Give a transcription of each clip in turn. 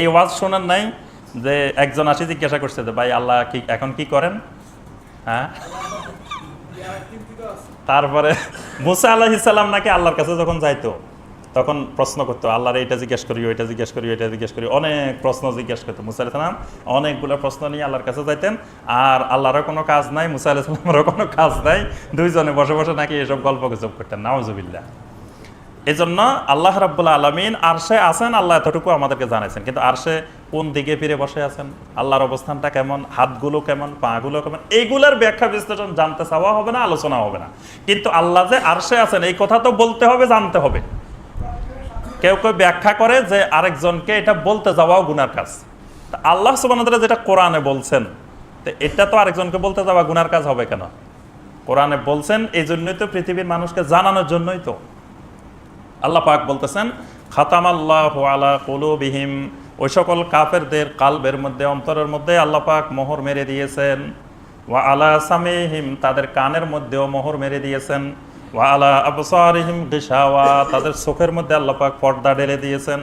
এই ওয়াজ শোনার নাই যে একজন আসি জিজ্ঞাসা করছে যে, ভাই, আল্লাহ কি, এখন কি করেন? হ্যাঁ? তারপরে মুসা আল্লাহ আল্লাহিসাল্লাম নাকি আল্লাহর কাছে যখন যাইতো, তখন প্রশ্ন করতো, আল্লাহর এইটা জিজ্ঞেস করি ওইটা জিজ্ঞেস করি ওইটা জিজ্ঞেস করি অনেক প্রশ্ন জিজ্ঞেস করতো মুসা আলাইসালাম অনেকগুলো প্রশ্ন নিয়ে আল্লাহর কাছে যাইতেন। আর আল্লাহরও কোনো কাজ নাই, মুসা আলাইসাল্লামেরও কোনো কাজ নাই। দুইজনে বসে বসে নাকি এসব গল্প গুজব করতেন। নাওজুবিল্লা এই জন্য আল্লাহ রাব্বুল্লাহ আলমিন আরশে আছেন, আল্লাহ এতটুকু আমাদেরকে জানাইছেন। কিন্তু আরশে কোন দিকে ফিরে বসে আছেন? আল্লাহর অবস্থানটা কেমন? হাতগুলো কেমন? পাগুলো কেমন? এইগুলোর ব্যাখ্যা বিশ্লেষণ জানতে চাওয়া হবে না, আলোচনা হবে না। কিন্তু আল্লাহ যে আরশে আছেন, এই কথা তো বলতে হবে, জানতে হবে। কেউ কেউ ব্যাখ্যা করে যে আরেকজনকে এটা বলতে যাওয়াও গুনার কাজ। তা আল্লাহ সুবান যেটা কোরআনে বলছেন, তো এটা তো আরেকজনকে বলতে যাওয়া গুনার কাজ হবে কেন? কোরআনে বলছেন এই জন্যই তো পৃথিবীর মানুষকে জানানোর জন্যই তো। আল্লাহ পাক বলতেছেন খাতাম আল্লাহ আলা কুলুবিহিম ওই সকল কাফেরদের কালবের মধ্যে, অন্তরের মধ্যে আল্লাহ পাক মোহর মেরে দিয়েছেন। ওয়া আলা সামিহিম তাদের কানের মধ্যেও মোহর মেরে দিয়েছেন। ওয়া আলা আবসারিহিম গিশাওয়া তাদের চোখের মধ্যে আল্লাহ পাক পর্দা ঢেলে দিয়েছেন।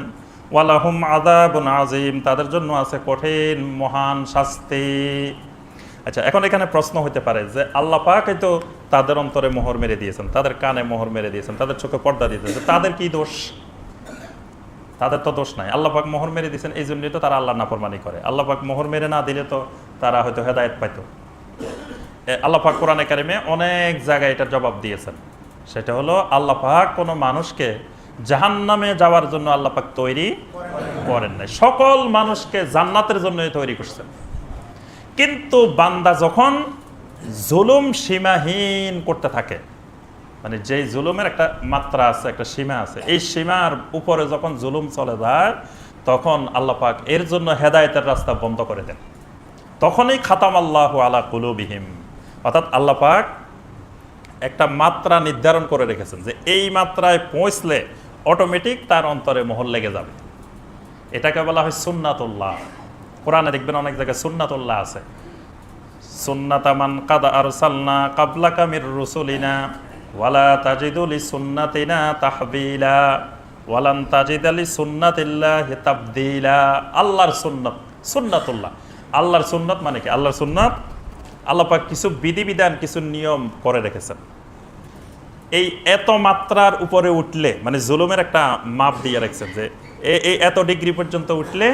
ওয়ালাহুম আযাবুন আযীম তাদের জন্য আছে কঠিন, মহান শাস্তি। আচ্ছা এখন এখানে প্রশ্ন হতে পারে যে আল্লাহ পাক তো তাদের অন্তরে মোহর মেরে দিয়েছেন, তাদের কানে মোহর মেরে দিয়েছেন, তাদের চোখে পর্দা দিয়েছেন, তাদের কি দোষ? তাদের তো দোষ নাই। আল্লাহ পাক মোহর মেরে দিয়েছেন, এই জন্যই তো তারা আল্লাহ নাফরমানি করে। আল্লাহ পাক মোহর মেরে না দিলে তো তারা হয়তো হেদায়েত পাইতো। আল্লাহ পাক কোরআনে কারিমে অনেক জায়গায় এটার জবাব দিয়েছেন। সেটা হলো, আল্লাহ পাক কোনো মানুষকে জাহান্নামে যাওয়ার জন্য আল্লাহ পাক তৈরি করেন নাই। সকল মানুষকে জান্নাতের জন্যই তৈরি করছেন। কিন্তু বান্দা যখন জুলুম সীমাহীন করতে থাকে মানে যেই জুলুমের একটা মাত্রা আছে, একটা সীমা আছে, এই সীমার উপরে যখন জুলুম চলে যায়, তখন আল্লাহ পাক এর জন্য হেদায়েতের রাস্তা বন্ধ করে দেন। তখনই খাতাম আল্লাহ আলা কুলুবিহিম। অর্থাৎ আল্লাহ পাক একটা মাত্রা নির্ধারণ করে রেখেছেন যে এই মাত্রায় পৌঁছলে অটোমেটিক তার অন্তরে মোহর লেগে যাবে। এটাকে বলা হয় সুন্নাতুল্লাহ। কোরআনে দেখবেন অনেক জায়গায় সুন্নাতুল্লাহ আছে। সুন্নাতামান কাদা আরসালনা কাবলা কামির রুসুলিনা, ওয়ালা তাজিদুলি সুন্নাতিনা তাহবিলা, ওয়ালান তাজিদালি সুন্নাতিল্লাহি তাবদিলা। আল্লাহর সুন্নাত, সুন্নাতুল্লাহ। আল্লাহর সুন্নাত মানে কি? আল্লাহর সুন্নাত, আল্লাহ পাক কিছু বিধিবিধান, কিছু নিয়ম করে রেখেছেন। এই এত মাত্রার উপরে উঠলে মানে জুলুমের একটা মাপ দিয়ে রাখছেন যে এই এত ডিগ্রি পর্যন্ত উঠলে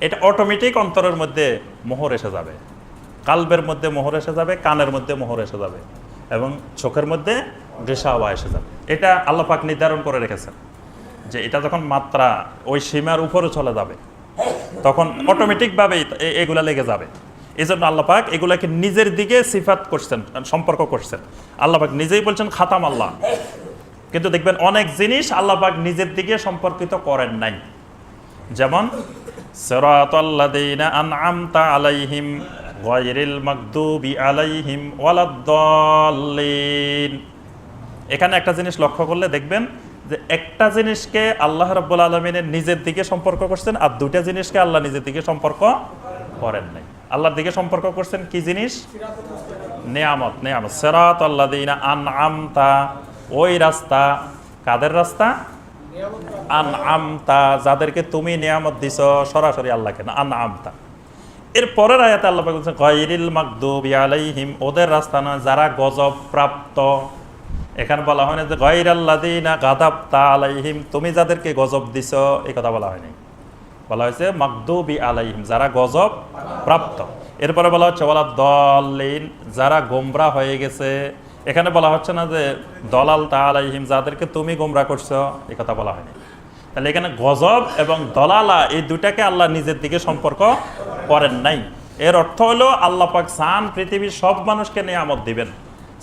এটা অটোমেটিক অন্তরের মধ্যে মোহর এসে যাবে। কালবের মধ্যে মোহর এসে যাবে, কানের মধ্যে মোহর এসে যাবে এবং চোখের মধ্যে গেসাওয়া এসে যাবে। এটা আল্লাহ পাক নির্ধারণ করে রেখেছেন যে এটা যখন মাত্রা ওই সীমার উপরে চলে যাবে, তখন অটোমেটিকভাবেই এ- এগুলা লেগে যাবে। এই জন্য আল্লাহ পাক এগুলাকে নিজের দিকে সিফাত করছেন, সম্পর্ক করছেন। আল্লাহ পাক নিজেই বলছেন, খাতাম আল্লাহ। কিন্তু দেখবেন অনেক জিনিস আল্লাহ পাক নিজের দিকে সম্পর্কিত করেন নাই। যেমন আলাইহিম এখানে একটা জিনিস লক্ষ্য করলে দেখবেন যে একটা জিনিসকে আল্লাহ রাব্বুল আলমিনের নিজের দিকে সম্পর্ক করছেন আর দুটা জিনিসকে আল্লাহ নিজের দিকে সম্পর্ক করেন নাই। আল্লাহর দিকে সম্পর্ক করছেন কি জিনিস? নেয়ামত নেয়ামত। সেরাত আল্লাহ দিনা আন আমতা ওই রাস্তা কাদের রাস্তা? আন আমতা যাদেরকে তুমি নিয়ামত দিছ, সরাসরি আল্লাহকে না আন আমতা এর পরের আয়াতে আল্লাহ বলছেন, গায়রিল মাগদুবি আলাইহিম, ওদের রাস্তা নয়, যারা গজব প্রাপ্ত এখানে বলা হয় না যে গায়র আল্লাদিনা গাদাবতা আলাইহিম, তুমি যাদেরকে গজব দিছ, এই কথা বলা হয়নি। বলা হয়েছে, মাগদুবি আলাইহিম, যারা গজব প্রাপ্ত এরপরে বলা হচ্ছে বলা দলিন যারা গোমরা হয়ে গেছে এখানে বলা হচ্ছে না যে দলাল তা আলাইহিম যাদেরকে তুমি গোমরা করছ এই কথা বলা হয়নি। তাহলে এখানে গজব এবং দলালা এই দুটাকে আল্লাহ নিজের দিকে সম্পর্ক করেন নাই। এর অর্থ হলো আল্লাহ পাক সান পৃথিবীর সব মানুষকে নিয়ামত দিবেন,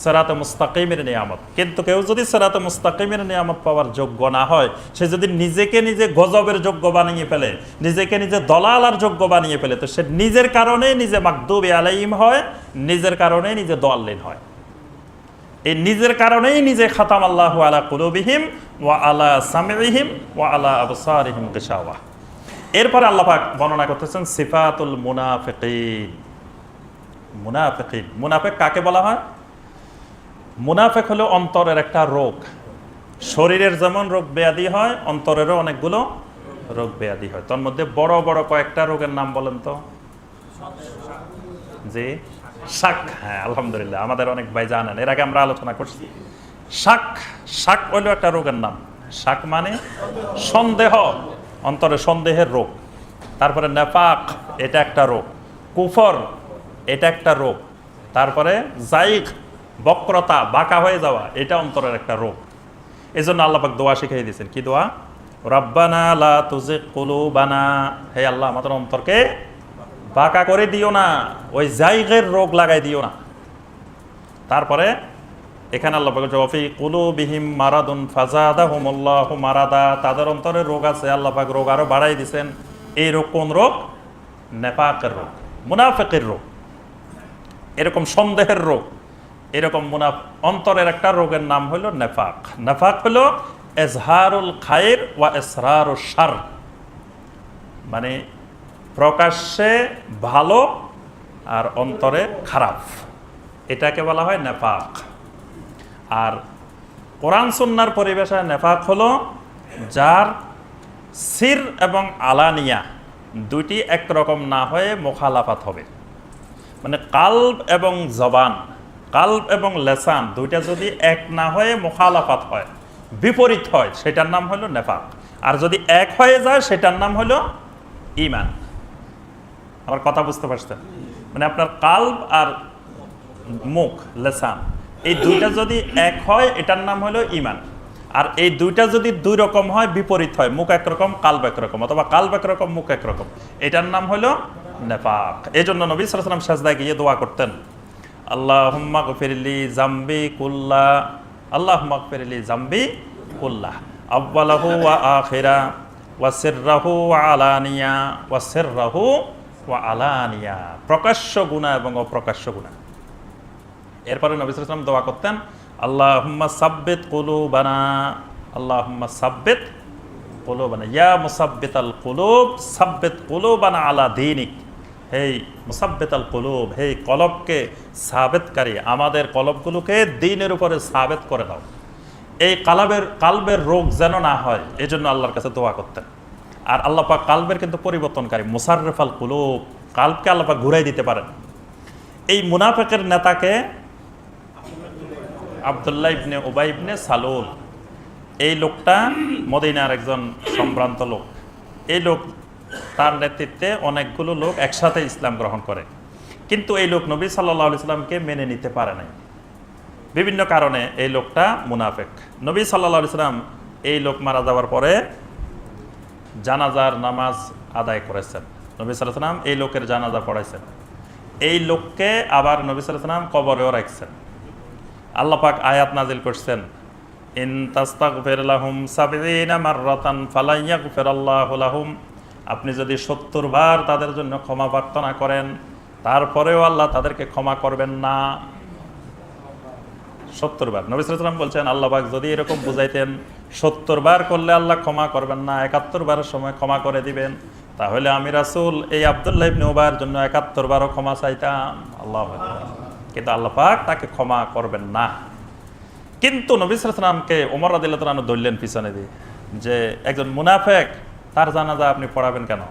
সেরাতে মুস্তাকিমের নিয়ামত। কিন্তু কেউ যদি সেরাতে মুস্তাকিমের নিয়ামত পাওয়ার যোগ্য না হয়, সে যদি নিজেকে নিজে গজবের যোগ্য বানিয়ে ফেলে, নিজেকে নিজে দলালার যোগ্য বানিয়ে ফেলে, তো সে নিজের কারণে নিজে মাকদুবি আলাইম হয়, নিজের কারণে নিজে দলিন হয়। এই নিজের কারণেই নিজে খাতাম আল্লাহ আলা কুলুবিহিম ওয়া আলা সামিহিম ওয়া আলা আবসারিহিম গিশাওয়া। এরপরে আল্লাহ পাক বর্ণনা করতেছেন সিফাতুল মুনাফিকিন। মুনাফিকিন, মুনাফেক কাকে বলা হয়? মুনাফেক হলো অন্তরের একটা রোগ। শরীরের যেমন রোগ ব্যাধি হয়, অন্তরেরও অনেকগুলো রোগ ব্যাধি হয়। তোর মধ্যে বড় বড় কয়েকটা রোগের নাম বলেন তো। জি। শাক হ্যাঁ আলহামদুলিল্লাহ, আমাদের অনেক ভাই জানেন। এর আগে আমরা আলোচনা করছি, শাক শাক হইল একটা রোগের নাম। শাক মানে সন্দেহ, অন্তরে সন্দেহের রোগ। তারপরে নেপাক, এটা একটা রোগ। কুফর, এটা একটা রোগ। তারপরে জাইক বক্রতা, বাঁকা হয়ে যাওয়া, এটা অন্তরের একটা রোগ। এই জন্য আল্লাপাক দোয়া শিখিয়ে দিয়েছেন। কি দোয়া? রব্বানা লা তুজিক কুলুবানা। হে আল্লাহ, আমাদের অন্তরকে বাঁকা করে দিও না, ওই জাইগের রোগ লাগাই দিও না। তারপরে এখানে আল্লাহ পাক কুলু বিহিম মারাদুন ফাজাদা হুমুল্লাহ মারাদা। তাদের অন্তরে রোগ আছে, আল্লাহ পাক রোগ আরও বাড়াই দিছেন। এই রোগ কোন রোগ? নেপাকের রোগ, মুনাফেকের রোগ। এরকম সন্দেহের রোগ। এরকম মুনাফ অন্তরের একটা রোগের নাম হলো নেফাক। নেফাক হলো এজহারুল খায়ের ওয়া এসরারুল সার মানে প্রকাশ্যে ভালো আর অন্তরে খারাপ। এটাকে বলা হয় নেফাক। আর কোরআন সুন্নার পরিবেশে নেফাক হলো যার সির এবং আলানিয়া দুইটি একরকম না হয়ে মোখালাফাত হবে। মানে কাল্ব এবং জবান, কাল্ব এবং লেসান দুইটা যদি এক না হয়ে মোখালাফাত হয়, বিপরীত হয়, সেটার নাম হলো নেফাক। আর যদি এক হয়ে যায়, সেটার নাম হলো ইমান আমার কথা বুঝতে পারছেন? মানে আপনার কাল্ব আর মুখ, লেসান, এই দুইটা যদি এক হয়, এটার নাম হলো ইমান আর এই দুইটা যদি দুই রকম হয়, বিপরীত হয়, মুখ একরকম কাল্ব একরকম অথবা কাল্ব একরকম মুখ একরকম এটার নাম হলো নেপাক। এই জন্য নবী সালাম সাজদায় গিয়ে দোয়া করতেন আল্লাহ ফিরলি জাম্বি কুল্লা আল্লাহ ফিরলি জাম্বি কুল্লা, আব্বালাহু ওয়া আখিরা, ওয়া সিররাহু আলানিয়া, ওয়া সিররাহু ওয়া আলানিয়া, প্রকাশ্য গুণা এবং অপ্রকাশ্য গুণা। এরপরে নবী সালাম দোয়া করতেন আল্লাহ সাব্বেত কুলু বানা আল্লাহ সাব্বেত কুলু বানা ইয়া মুসাব্বিত আল কুলুব, সাব্বিত কুলু বানা আলা দিনিক। হেই মুসাব্বিত আল কুলুব, হেই কলবকে সাবেতকারী, আমাদের কলবগুলোকে দিনের উপরে সাবেত করে দাও। এই কালাবের, কালবের রোগ যেন না হয় এই জন্য আল্লাহর কাছে দোয়া করতেন। আর আল্লাহ পাক কালবের কিন্তু পরিবর্তনকারী। মুসাররেফ আল কুলুব, কালবকে আল্লাহ পাক ঘুরাই দিতে পারেন। এই মুনাফেকের নেতাকে আবদুল্লাহ ইবনে ওবাই ইবনে সালুল, এই লোকটা মদিনার একজন সম্ভ্রান্ত লোক। এই লোক তার নেতৃত্বে অনেকগুলো লোক একসাথে ইসলাম গ্রহণ করে। কিন্তু এই লোক নবী সাল্লাহ ইসলামকে মেনে নিতে পারে নাই। বিভিন্ন কারণে এই লোকটা মুনাফেক। নবী সাল্লাহ ইসলাম এই লোক মারা যাওয়ার পরে জানাজার নামাজ আদায় করেছেন। নবী সাল্লাম এই লোকের জানাজা পড়াইছেন। এই লোককে আবার নবী সাল্লাম কবরেও রাখছেন। আল্লাপাক আয়াত নাজিল করছেন আপনি যদি সত্তর বার তাদের জন্য ক্ষমা প্রার্থনা করেন, তারপরেও আল্লাহ তাদেরকে ক্ষমা করবেন না। সত্তর বার। নবী সালাম বলছেন আল্লাহবাক যদি এরকম বুঝাইতেন সত্তর বার করলে আল্লাহ ক্ষমা করবেন না, একাত্তর বারের সময় ক্ষমা করে দিবেন। তাহলে আমি রাসুল এই আবদুল্লাহ ইবনে জন্য একাত্তর বারও ক্ষমা চাইতাম। আল্লাহ কিন্তু আল্লাহ পাক তাকে ক্ষমা করবেন না। কিন্তু নবী সালামকে ওমর রাদিল্লাহ তালু ধরলেন পিছনে দিয়ে যে, একজন মুনাফেক, তার জানাজা আপনি পড়াবেন কেন?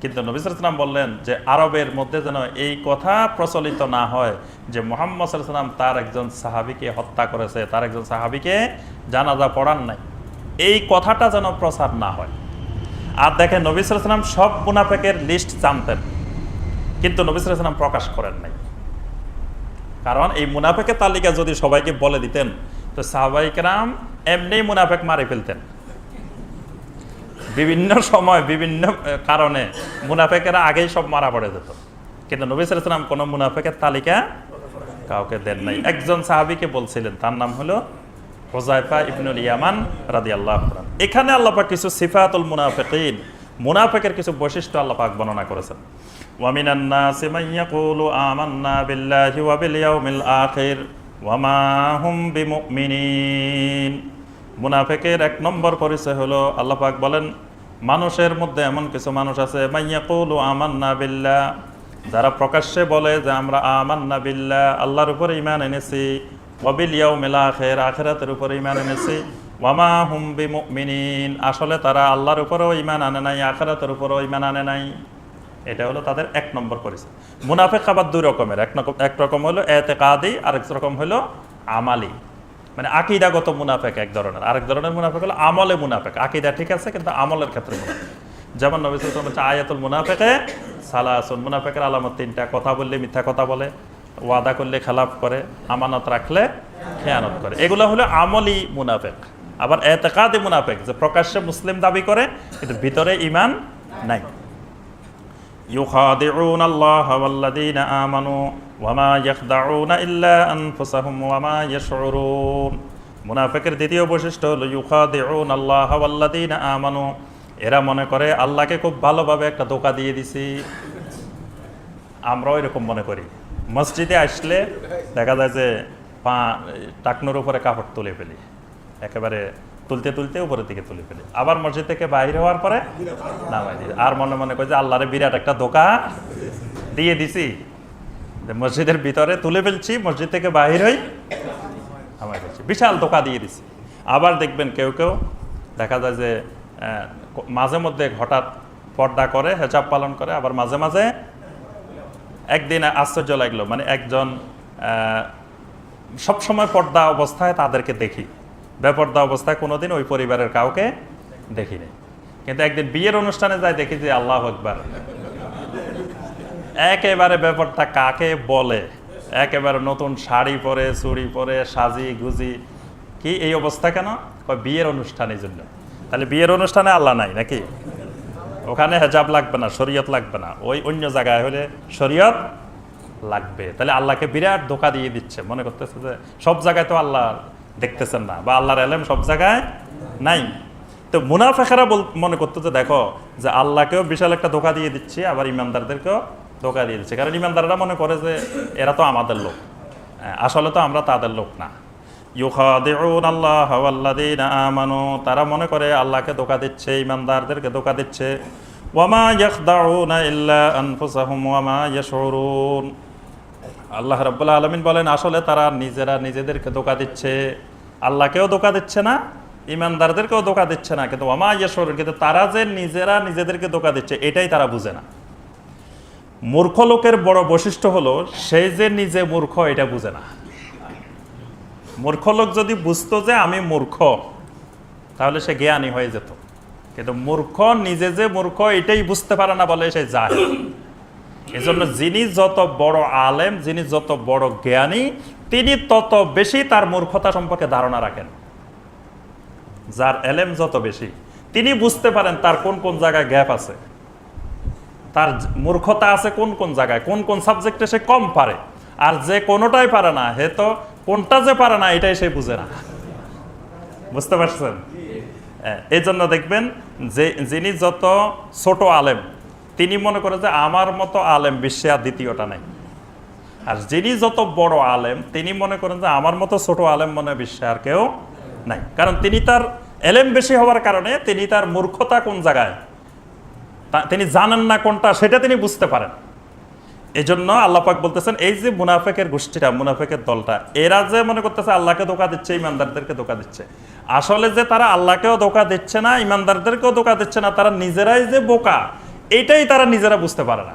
কিন্তু নবী সালাম বললেন যে আরবের মধ্যে যেন এই কথা প্রচলিত না হয় যে মোহাম্মদ সাল্লাম তার একজন সাহাবিকে হত্যা করেছে, তার একজন সাহাবিকে জানাজা পড়ান নাই। এই কথাটা যেন প্রচার না হয়। আর দেখেন নবী সালাম সব মুনাফেকের লিস্ট জানতেন, কিন্তু নবী সালাম প্রকাশ করেন নাই। কারণ এই মুনাফেকের তালিকা যদি সবাইকে বলে দিতেন, তো সাহবাইকরাম এমনি মুনাফেক মারি ফেলতেন। বিভিন্ন সময়, বিভিন্ন কারণে মুনাফেকেরা আগেই সব মারা পড়ে যেত। কিন্তু নবী সালাম কোনো মুনাফেকের তালিকা কাউকে দেন নাই। একজন সাহাবিকে বলছিলেন, তার নাম হলো হোজাইফা ইবনুল ইয়ামান রাদি আল্লাহ এখানে আল্লাপাক কিছু সিফাতুল মুনাফেক মুনাফেকের কিছু বৈশিষ্ট্য আল্লাপাক বর্ণনা করেছেন। ওয়ামিনান্না সিমাইয়া আমান্না মুনাফেকের এক নম্বর পরিচয় হলো, আল্লাহ পাক বলেন, মানুষের মধ্যে এমন কিছু মানুষ আছে মাইয়াকুল আমান্না বিল্লাহ। যারা প্রকাশ্যে বলে যে, আমরা আমান্না বিল্লাহ, আল্লাহর উপরে ইমান এনেছি। অবিল মেলা আখের, আখেরাতের উপরে ইমান এনেছি। ওয়ামা হুম বিমিন আসলে তারা আল্লাহর উপরেও ইমান আনে নাই, আখারাতের উপরেও ইমান আনে নাই। এটা হলো তাদের এক নম্বর পরিচয়। মুনাফেক আবার দুই রকমের, এক রকম এক রকম হলো এতে কাদি আরেক রকম হলো আমালি। মানে আকিদাগত মুনাফেক এক ধরনের। আরেক ধরনের মুনাফেক হলো আমলে মুনাফেক। আকিদা ঠিক আছে, কিন্তু আমলের ক্ষেত্রে যেমন আয়াতুল মুনাফেকে সালাসুল মুনাফেকের আলামত তিনটা। কথা বললে মিথ্যা কথা বলে, ওয়াদা করলে খেলাফ করে, আমানত রাখলে খেয়ানত করে। এগুলো হলো আমলি মুনাফেক। আবার এতেকাদে মুনাফেক, যে প্রকাশ্যে মুসলিম দাবি করে, কিন্তু ভিতরে ইমান নাই। ইউখাদিউন আল্লাহ ওয়ামা ইয়াখদাউনা ইল্লা আনফুসাহুম ওয়ামা ইয়াশউরুন মুনাফিকের দ্বিতীয় বৈশিষ্ট্য হলো ইউখাদিউন আল্লাহ ওয়াল্লাযীনা আমানু। এরা মনে করে আল্লাহকে খুব ভালোভাবে একটা ধোকা দিয়ে দিছি। আমরাও এরকম মনে করি। মসজিদে আসলে দেখা যায় যে পা, টাকনোর উপরে কাপড় তুলে ফেলি। একেবারে তুলতে তুলতে উপরের দিকে তুলে ফেলি। আবার মসজিদ থেকে বাইরে হওয়ার পরে নামাই দিই। আর মনে মনে করে যে আল্লাহরে বিরাট একটা ধোকা দিয়ে দিছি। মসজিদের ভিতরে তুলে ফেলছি, মসজিদ থেকে বাহির হই নামাই দিচ্ছি বিশাল ধোকা দিয়ে দিছি। আবার দেখবেন কেউ কেউ, দেখা যায় যে মাঝে মধ্যে হঠাৎ পর্দা করে, হেজাব পালন করে, আবার মাঝে মাঝে একদিন আশ্চর্য লাগল। মানে একজন সবসময় পর্দা অবস্থায় তাদেরকে দেখি। বেপর্দা অবস্থায় কোনোদিন ওই পরিবারের কাউকে দেখিনি। কিন্তু একদিন বিয়ের অনুষ্ঠানে যাই দেখি যে আল্লাহ একবার একেবারে ব্যাপারটা কাকে বলে? একেবারে নতুন শাড়ি পরে, চুড়ি পরে, সাজি, গুজি। কি এই অবস্থা কেন? বিয়ের অনুষ্ঠানের জন্য তাহলে বিয়ের অনুষ্ঠানে আল্লাহ নাই নাকি? ওখানে হেজাব লাগবে না, শরীয়ত লাগবে না। ওই অন্য জায়গায় হলে শরীয়ত লাগবে। তাহলে আল্লাহকে বিরাট ধোকা দিয়ে দিচ্ছে। মনে করতেছে যে সব জায়গায় তো আল্লাহ দেখতেছেন না বা আল্লাহর এলেম সব জায়গায় নাই। তো মুনাফেখারা বল, মনে করতো যে দেখো যে আল্লাহকেও বিশাল একটা ধোকা দিয়ে দিচ্ছে, আবার ইমানদারদেরকেও ধোকা দিয়ে দিচ্ছে। কারণ ইমানদাররা মনে করে যে এরা তো আমাদের লোক। হ্যাঁ, আসলে তো আমরা তাদের লোক না। আমানু তারা মনে করে আল্লাহকে ধোকা দিচ্ছে ইমানদারদেরকে ধোকা দিচ্ছে। ওয়ামা ওয়ামা আল্লাহ রাব্বুল আলামিন বলেন আসলে তারা নিজেরা নিজেদেরকে ধোকা দিচ্ছে। আল্লাহকেও ধোকা দিচ্ছে না ইমানদারদেরকেও ধোকা দিচ্ছে না। কিন্তু ওয়ামা ইয়াশউরুন কিন্তু তারা যে নিজেরা নিজেদেরকে ধোকা দিচ্ছে এটাই তারা বুঝে না। মূর্খ লোকের বড় বৈশিষ্ট্য হলো, সে যে নিজে মূর্খ, এটা বুঝে না। মূর্খ লোক যদি বুঝতো যে আমি মূর্খ, তাহলে সে জ্ঞানী হয়ে যেত। কিন্তু মূর্খ নিজে যে মূর্খ, এটাই বুঝতে পারে না বলে সে যায় এজন্য যিনি যত বড় আলেম, যিনি যত বড় জ্ঞানী, তিনি তত বেশি তার মূর্খতা সম্পর্কে ধারণা রাখেন। যার এলেম যত বেশি, তিনি বুঝতে পারেন তার কোন কোন জায়গায় গ্যাপ আছে। তার মূর্খতা আছে কোন কোন জায়গায় কোন কোন সাবজেক্টে সে কম পারে। আর যে কোনোটাই পারে না হে তো কোনটা যে পারে না এটাই সে বুঝে না। বুঝতে পারছেন? হ্যাঁ, এই জন্য দেখবেন যে যিনি যত ছোট আলেম তিনি মনে করে যে আমার মতো আলেম বিশ্বে আর দ্বিতীয়টা নাই। আর যিনি যত বড় আলেম তিনি মনে করেন যে আমার মতো ছোট আলেম মনে বিশ্বে আর কেউ নাই। কারণ তিনি তার এলেম বেশি হওয়ার কারণে তিনি তার মূর্খতা কোন জায়গায় তিনি জানেন না কোনটা, সেটা তিনি বুঝতে পারেন। এই জন্য আল্লাপাক বলতেছেন, এই যে মুনাফেকের গোষ্ঠীটা, মুনাফেকের দলটা, এরা যে মনে করতেছে আল্লাহকে ধোকা দিচ্ছে, ইমানদারদেরকে ধোকা দিচ্ছে। আসলে যে তারা আল্লাহকেও ধোকা দিচ্ছে না, ইমানদারদেরকেও ধোকা দিচ্ছে না, তারা নিজেরাই যে বোকা, এটাই তারা নিজেরা বুঝতে পারে না।